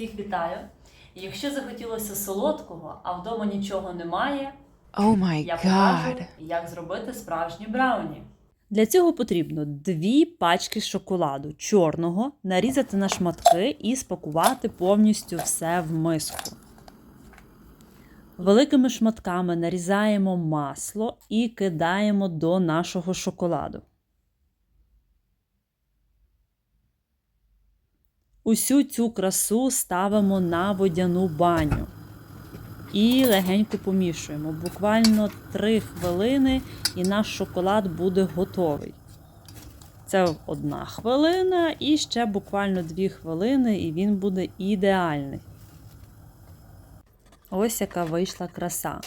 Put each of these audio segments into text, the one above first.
Всіх вітаю! Якщо захотілося солодкого, а вдома нічого немає, Oh my я покажу, god. як зробити справжні брауні. Для цього потрібно дві пачки шоколаду чорного, нарізати на шматки і спакувати повністю все в миску. Великими шматками нарізаємо масло і кидаємо до нашого шоколаду. Усю цю красу ставимо на водяну баню і легенько помішуємо. Буквально 3 хвилини, і наш шоколад буде готовий. Це одна хвилина, і ще буквально 2 хвилини, і він буде ідеальний. Ось яка вийшла краса.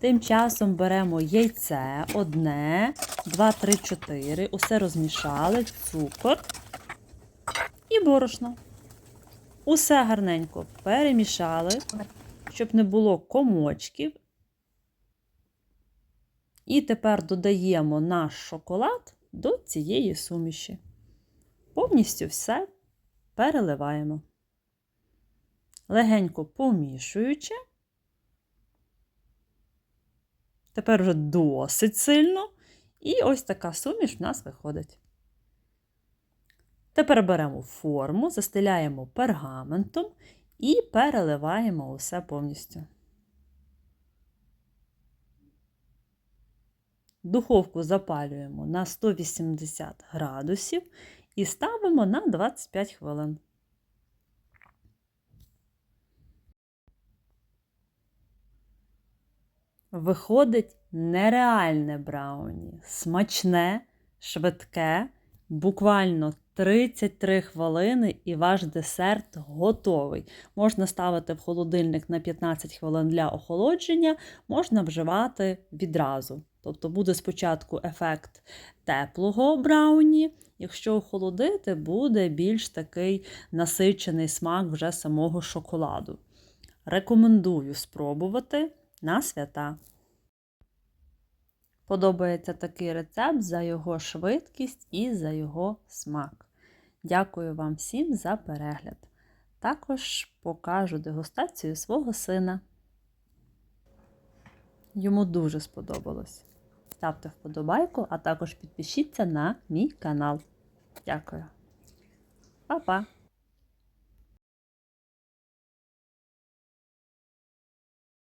Тим часом беремо яйце одне, 2, 3, 4, усе розмішали, цукор і борошно. Усе гарненько перемішали, щоб не було комочків. І тепер додаємо наш шоколад до цієї суміші. Повністю все переливаємо. Легенько помішуючи. Тепер вже досить сильно. І ось така суміш в нас виходить. Тепер беремо форму, застеляємо пергаментом і переливаємо усе повністю. Духовку запалюємо на 180 градусів і ставимо на 25 хвилин. Виходить нереальне брауні, смачне, швидке, буквально 33 хвилини і ваш десерт готовий. Можна ставити в холодильник на 15 хвилин для охолодження, можна вживати відразу. Тобто буде спочатку ефект теплого брауні, якщо охолодити, буде більш такий насичений смак вже самого шоколаду. Рекомендую спробувати на свята. Подобається такий рецепт за його швидкість і за його смак. Дякую вам всім за перегляд. Також покажу дегустацію свого сина. Йому дуже сподобалось. Ставте вподобайку, а також підпишіться на мій канал. Дякую. Па-па!